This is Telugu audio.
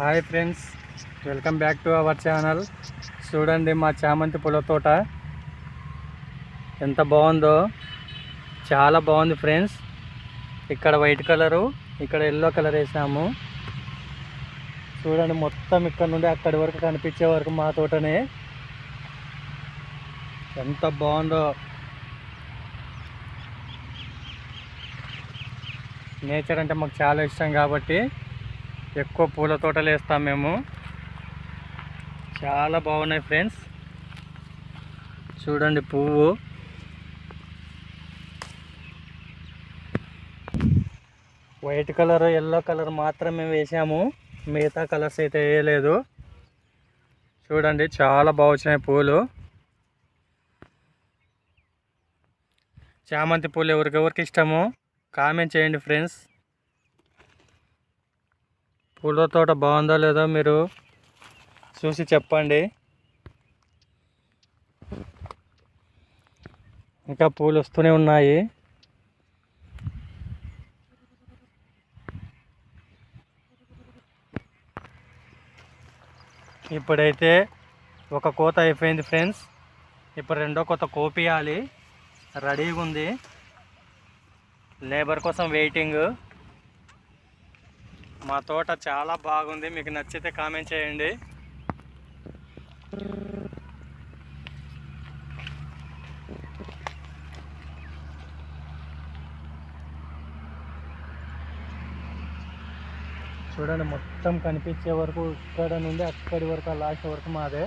Hi friends welcome back to our channel. చూడండి మా చామంతి పూల తోట. ఎంత బాగుందో. చాలా బాగుంది ఫ్రెండ్స్. ఇక్కడ వైట్ కలరు ఇక్కడ ఎల్లో కలర్ వేసాము. చూడండి మొత్తం ఇక్కడ నుండి అక్కడి వరకు కనిపించే వరకు మా తోటనే. ఎంత బాగుందో. నేచర్ అంటే మాకు చాలా ఇష్టం కాబట్టి ఎక్కువ పూల తోటలు వేస్తాం మేము. చాలా బాగున్నాయి ఫ్రెండ్స్. చూడండి పువ్వు. వైట్ కలర్ ఎల్లో కలర్ మాత్రమే వేసాము. మిగతా కలర్స్ అయితే వేయలేదు. చూడండి చాలా బాగా వచ్చినాయి పూలు. చామంతి పూలు ఎవరికెవరికి ఇష్టమో కామెంట్ చేయండి ఫ్రెండ్స్. పూల తోట బాగుందో లేదో మీరు చూసి చెప్పండి. ఇంకా పూలు వస్తూనే ఉన్నాయి. ఇప్పుడైతే ఒక కోత అయిపోయింది ఫ్రెండ్స్. ఇప్పుడు రెండో కోత కోపియాలి. రెడీగా ఉంది. లేబర్ కోసం వెయిటింగ్. మా తోట చాలా బాగుంది. మీకు నచ్చితే కామెంట్ చేయండి. చూడండి మొత్తం కనిపించే వరకు ఇక్కడ నుండి అక్కడి వరకు ఆ లాస్ట్ వరకు మాదే.